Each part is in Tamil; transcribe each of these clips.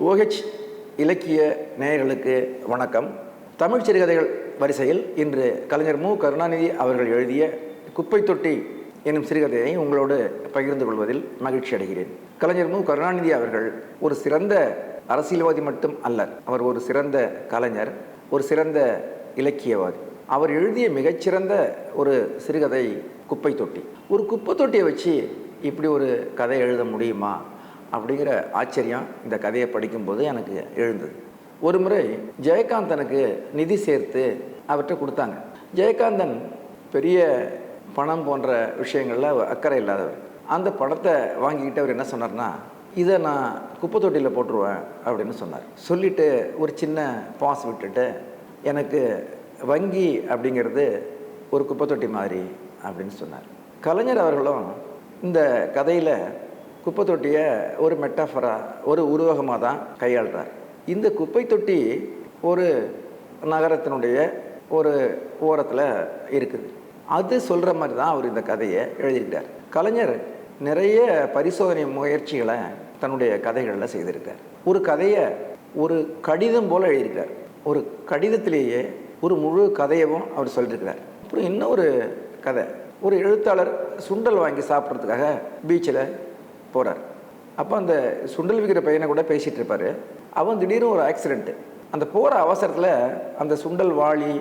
ஓஹெச் இலக்கிய நேயர்களுக்கு வணக்கம். தமிழ் சிறுகதைகள் வரிசையில் இன்று கலைஞர் மு. கருணாநிதி அவர்கள் எழுதிய குப்பை தொட்டி என்னும் சிறுகதையை உங்களோடு பகிர்ந்து கொள்வதில் மகிழ்ச்சி அடைகிறேன். கலைஞர் மு. கருணாநிதி அவர்கள் ஒரு சிறந்த அரசியல்வாதி மட்டும் அல்ல அவர் ஒரு சிறந்த கலைஞர் ஒரு சிறந்த இலக்கியவாதி. அவர் எழுதிய மிகச்சிறந்த ஒரு சிறுகதை குப்பை தொட்டி. ஒரு குப்பை தொட்டியை வச்சு இப்படி ஒரு கதை எழுத முடியுமா? அப்படிங்கிற ஆச்சரியம் இந்த கதையை படிக்கும்போது எனக்கு எழுந்தது. ஒரு முறை ஜெயகாந்தனுக்கு நிதி சேர்த்து அவர்கிட்ட கொடுத்தாங்க. ஜெயகாந்தன் பெரிய பணம் போன்ற விஷயங்களில் அக்கறை இல்லாதவர். அந்த பணத்தை வாங்கிக்கிட்டு அவர் என்ன சொன்னார்னா இதை நான் குப்பை தொட்டியில் போட்டுருவேன் அப்படின்னு சொன்னார். சொல்லிவிட்டு ஒரு சின்ன பாஸ் விட்டுட்டு எனக்கு வங்கி அப்படிங்கிறது ஒரு குப்பை தொட்டி மாதிரி அப்படின்னு சொன்னார். கலைஞர் அவர்களும் இந்த கதையில் குப்பை தொட்டியை ஒரு மெட்டாஃபரா ஒரு உருவகமாக தான் கையாளுறார். இந்த குப்பை தொட்டி ஒரு நகரத்தினுடைய ஒரு ஓரத்தில் இருக்குது. அது சொல்கிற மாதிரி தான் அவர் இந்த கதையை எழுதியிருக்கார். கலைஞர் நிறைய பரிசோதனை முயற்சிகளை தன்னுடைய கதைகளில் செய்திருக்கார். ஒரு கதையை ஒரு கடிதம் போல் எழுதியிருக்கார். ஒரு கடிதத்திலேயே ஒரு முழு கதையவும் அவர் சொல்லியிருக்கிறார். அப்புறம் இன்னொரு கதை. ஒரு எழுத்தாளர் சுண்டல் வாங்கி சாப்பிட்றதுக்காக பீச்சில் போகிறார் அப்போ அந்த சுண்டல் விற்கிற பையனை கூட பேசிகிட்டு இருப்பார். அவன் திடீர்னு ஒரு ஆக்சிடெண்ட்டு அந்த போகிற அவசரத்தில் அந்த சுண்டல் வாளி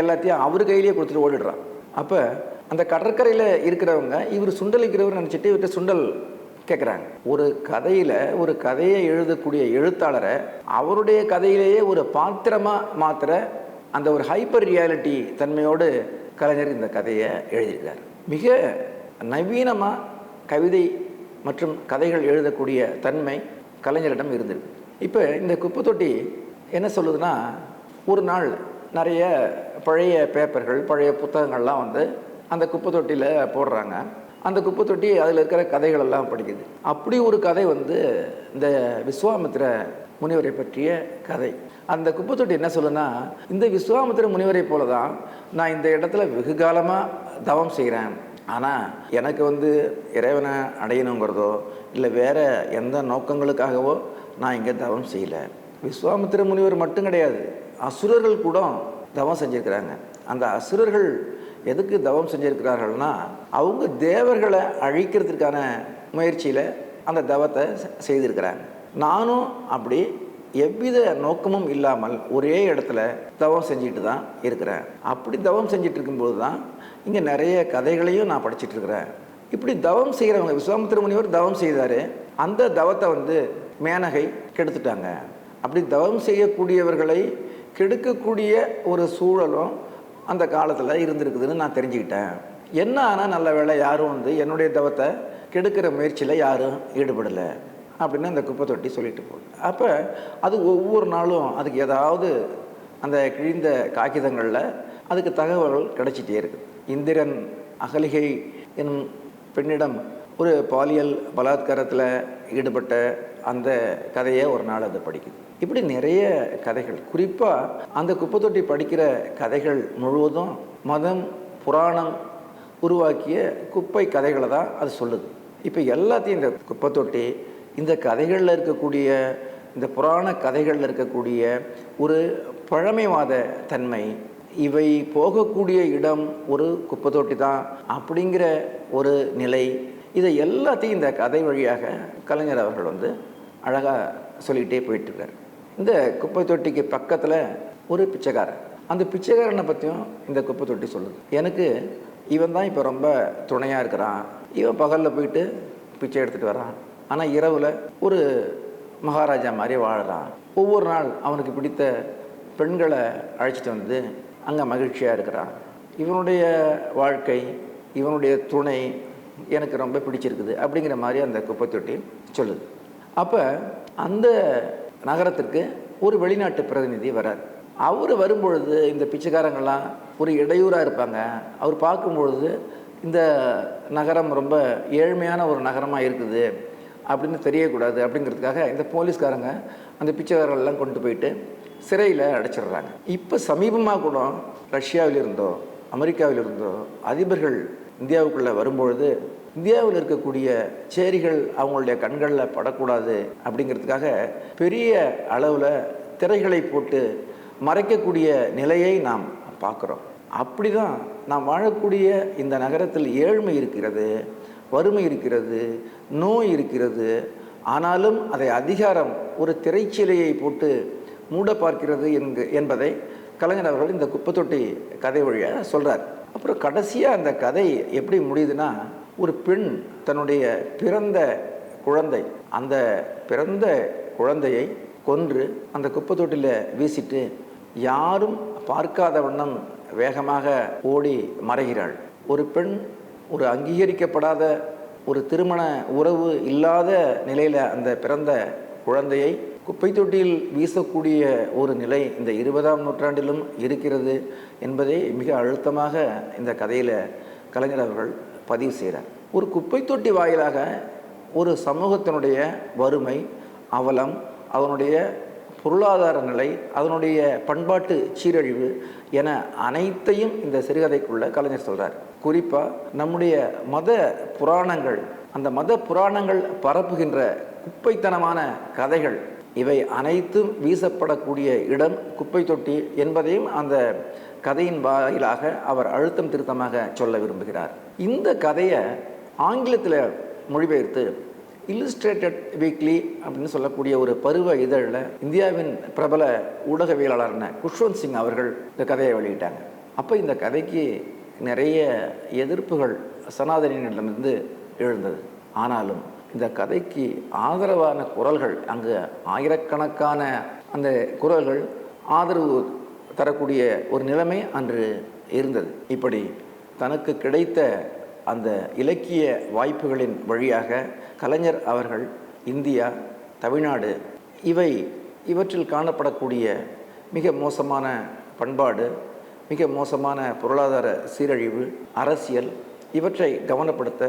எல்லாத்தையும் அவர் கையிலேயே கொடுத்துட்டு ஓடிடுறான். அப்போ அந்த கடற்கரையில் இருக்கிறவங்க இவர் சுண்டல் விற்கிறவர் நினச்சிட்டு இவர்கிட்ட சுண்டல் கேட்குறாங்க ஒரு கதையில் ஒரு கதையை எழுதக்கூடிய எழுத்தாளரை அவருடைய கதையிலேயே ஒரு பாத்திரமாக மாத்திர அந்த ஒரு ஹைப்பர் ரியாலிட்டி தன்மையோடு கலைஞர் இந்த கதையை எழுதியிருக்கார். மிக நவீனமாக கவிதை மற்றும் கதைகள் எழுதக்கூடிய தன்மை கலைஞரிடம் இருந்திருக்கு இப்போ இந்த குப்பை தொட்டி என்ன சொல்லுதுன்னா ஒரு நாள் நிறைய பழைய பேப்பர்கள் பழைய புத்தகங்கள்லாம் வந்து அந்த குப்பை தொட்டியில் போடுறாங்க. அந்த குப்பை தொட்டி அதில் இருக்கிற கதைகள் எல்லாம் படிக்குது. அப்படி ஒரு கதை வந்து இந்த விஸ்வாமித்திர முனிவரை பற்றிய கதை. அந்த குப்பை தொட்டி என்ன சொல்லுன்னா இந்த விஸ்வாமித்திர முனிவரை போல தான் நான் இந்த இடத்துல வெகு காலமாக தவம் செய்கிறேன் ஆனால் எனக்கு வந்து இறைவனை அடையணுங்கிறதோ இல்லை வேறு எந்த நோக்கங்களுக்காகவோ நான் இங்கே தவம் செய்யலை. விஸ்வாமித்திர முனிவர் மட்டும் கிடையாது அசுரர்கள் கூட தவம் செஞ்சுருக்கிறாங்க. அந்த அசுரர்கள் எதுக்கு தவம் செஞ்சுருக்கிறார்கள்னா அவங்க தேவர்களை அழிக்கிறதுக்கான முயற்சியில் அந்த தவத்தை செய்திருக்கிறாங்க. நானும் அப்படி எவ்வித நோக்கமும் இல்லாமல் ஒரே இடத்துல தவம் செஞ்சுட்டு தான் இருக்கிறேன். அப்படி தவம் செஞ்சுட்டு இருக்கும்போது தான் இங்கே நிறைய கதைகளையும் நான் படிச்சுட்டு இருக்கிறேன். இப்படி தவம் செய்கிறவங்க விஸ்வாமித்திர முனிவர் தவம் செய்தார். அந்த தவத்தை வந்து மேனகை கெடுத்துட்டாங்க. அப்படி தவம் செய்யக்கூடியவர்களை கெடுக்கக்கூடிய ஒரு சூழலும் அந்த காலத்தில் இருந்திருக்குதுன்னு நான் தெரிஞ்சுக்கிட்டேன். என்ன ஆனால் நல்ல வேலை யாரும் வந்து என்னுடைய தவத்தை கெடுக்கிற முயற்சியில் யாரும் ஈடுபடலை. அப்படின்னு அந்த குப்பை தொட்டி சொல்லிட்டு போகுது. அப்போ அது ஒவ்வொரு நாளும் அதுக்கு ஏதாவது அந்த கிழிந்த காகிதங்களில் அதுக்கு தகவல்கள் கிடைச்சிட்டே இருக்குது. இந்திரன் அகலிகை எனும் பெண்ணிடம் ஒரு பாலியல் பலாத்காரத்தில் ஈடுபட்ட அந்த கதையை ஒரு நாள் அது படிக்குது. இப்படி நிறைய கதைகள். குறிப்பாக அந்த குப்பை தொட்டி படிக்கிற கதைகள் முழுவதும் மதம் புராணம் உருவாக்கிய குப்பை கதைகளை தான் அது சொல்லுது. இப்போ எல்லாத்தையும் இந்த குப்பை தொட்டி இந்த கதைகளில் இருக்கக்கூடிய இந்த புராண கதைகளில் இருக்கக்கூடிய ஒரு பழமைவாத தன்மை இவை போகக்கூடிய இடம் ஒரு குப்பை தொட்டி தான் அப்படிங்கிற ஒரு நிலை. இதை எல்லாத்தையும் இந்த கதை வழியாக கலைஞர் அவர்கள் வந்து அழகாக சொல்லிகிட்டே போயிட்டுருக்கார். இந்த குப்பை தொட்டிக்கு பக்கத்தில் ஒரு பிச்சைக்காரன். அந்த பிச்சைக்காரனை பற்றியும் இந்த குப்பை தொட்டி சொல்லுது. எனக்கு இவன் தான் இப்போ ரொம்ப துணையாக இருக்கிறான். இவன் பகலில் போயிட்டு பிச்சை எடுத்துகிட்டு வரான் ஆனால் இரவில் ஒரு மகாராஜா மாதிரி வாழறான். ஒவ்வொரு நாள் அவனுக்கு பிடித்த பெண்களை அழைச்சிட்டு வந்து அங்கே மகிழ்ச்சியாக இருக்கிறான். இவனுடைய வாழ்க்கை இவனுடைய துணை எனக்கு ரொம்ப பிடிச்சிருக்குது அப்படிங்கிற மாதிரி அந்த குப்பை தொட்டி சொல்லுது. அப்போ அந்த நகரத்திற்கு ஒரு வெளிநாட்டு பிரதிநிதி வரார் அவர் வரும்பொழுது இந்த பிச்சைக்காரங்கள்லாம் ஒரு இடையூறாக இருப்பாங்க. அவர் பார்க்கும்பொழுது இந்த நகரம் ரொம்ப ஏழ்மையான ஒரு நகரமாக இருக்குது. அப்படின்னு தெரியக்கூடாது அப்படிங்கிறதுக்காக இந்த போலீஸ்காரங்க அந்த பிச்சைக்காரர்கள்லாம் கொண்டு போயிட்டு சிறையில் அடைச்சிடுறாங்க. இப்போ சமீபமாக கூட ரஷ்யாவிலிருந்தோ அமெரிக்காவிலிருந்தோ அதிபர்கள் இந்தியாவுக்குள்ளே வரும்பொழுது இந்தியாவில் இருக்கக்கூடிய சேரிகள் அவங்களுடைய கண்களில் படக்கூடாது அப்படிங்கிறதுக்காக பெரிய அளவில் திரைகளை போட்டு மறைக்கக்கூடிய நிலையை நாம் பார்க்குறோம். அப்படி தான் நாம் வாழக்கூடிய இந்த நகரத்தில் ஏழ்மை இருக்கிறது. வறுமை இருக்கிறது நோய் இருக்கிறது. ஆனாலும் அதை அதிகாரம் ஒரு திரைச்சீலையை போட்டு மூட பார்க்கிறது என்று என்பதை கலைஞர் அவர்கள் இந்த குப்பத்தொட்டி கதை வழியாக சொல்கிறார் அப்புறம் கடைசியாக அந்த கதை எப்படி முடியுதுன்னா ஒரு பெண் தன்னுடைய பிறந்த குழந்தை அந்த பிறந்த குழந்தையை கொன்று அந்த குப்பத்தொட்டியில் வீசிட்டு யாரும் பார்க்காத வண்ணம் வேகமாக ஓடி மறைகிறாள். ஒரு பெண் ஒரு அங்கீகரிக்கப்படாத ஒரு திருமண உறவு இல்லாத நிலையில் அந்த பிறந்த குழந்தையை குப்பை தொட்டியில் வீசக்கூடிய ஒரு நிலை இந்த இருபதாம் நூற்றாண்டிலும் இருக்கிறது என்பதை மிக அழுத்தமாக இந்த கதையில் கலைஞர் அவர்கள் பதிவு செய்கிறார் ஒரு குப்பை தொட்டி வாயிலாக ஒரு சமூகத்தினுடைய வறுமை அவலம் அதனுடைய பொருளாதார நிலை அதனுடைய பண்பாட்டு சீரழிவு என அனைத்தையும் இந்த சிறுகதைக்குள்ள கலைஞர் சொல்கிறார் குறிப்பாக நம்முடைய மத புராணங்கள் அந்த மத புராணங்கள் பரப்புகின்ற குப்பைத்தனமான கதைகள் இவை அனைத்தும் வீசப்படக்கூடிய இடம் குப்பை தொட்டி என்பதையும் அந்த கதையின் வாயிலாக அவர் அழுத்தம் திருத்தமாக சொல்ல விரும்புகிறார். இந்த கதையை ஆங்கிலத்தில் மொழிபெயர்த்து இல்லுஸ்ட்ரேட்டட் வீக்லி அப்படின்னு சொல்லக்கூடிய ஒரு பருவ இதழில் இந்தியாவின் பிரபல ஊடகவியலாளரான குஷ்வந்த் சிங் அவர்கள் இந்த கதையை வெளியிட்டாங்க. அப்போ இந்த கதைக்கு நிறைய எதிர்ப்புகள் சனாதனியிடமிருந்து எழுந்தது. ஆனாலும் இந்த கதைக்கு ஆதரவான குரல்கள் அங்கு ஆயிரக்கணக்கான அந்த குரல்கள் ஆதரவு தரக்கூடிய ஒரு நிலைமை அன்று இருந்தது. இப்படி தனக்கு கிடைத்த அந்த இலக்கிய வாய்ப்புகளின் வழியாக கலைஞர் அவர்கள் இந்தியா தமிழ்நாடு இவை இவற்றில் காணப்படக்கூடிய மிக மோசமான பண்பாடு மிக மோசமான பொருளாதார சீரழிவு அரசியல் இவற்றை கவனப்படுத்த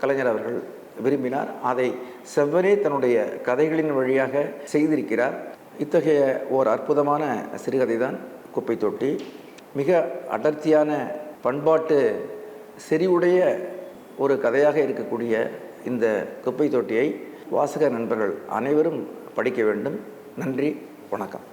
கலைஞர் அவர்கள் விரும்பினார். அதை செவ்வனே தன்னுடைய கதைகளின் வழியாக செய்திருக்கிறார். இத்தகைய ஓர் அற்புதமான சிறுகதை தான் குப்பை தொட்டி. மிக அடர்த்தியான பண்பாட்டு செறிவுடைய ஒரு கதையாக இருக்கக்கூடிய இந்த குப்பை தொட்டியை வாசக நண்பர்கள் அனைவரும் படிக்க வேண்டும். நன்றி வணக்கம்.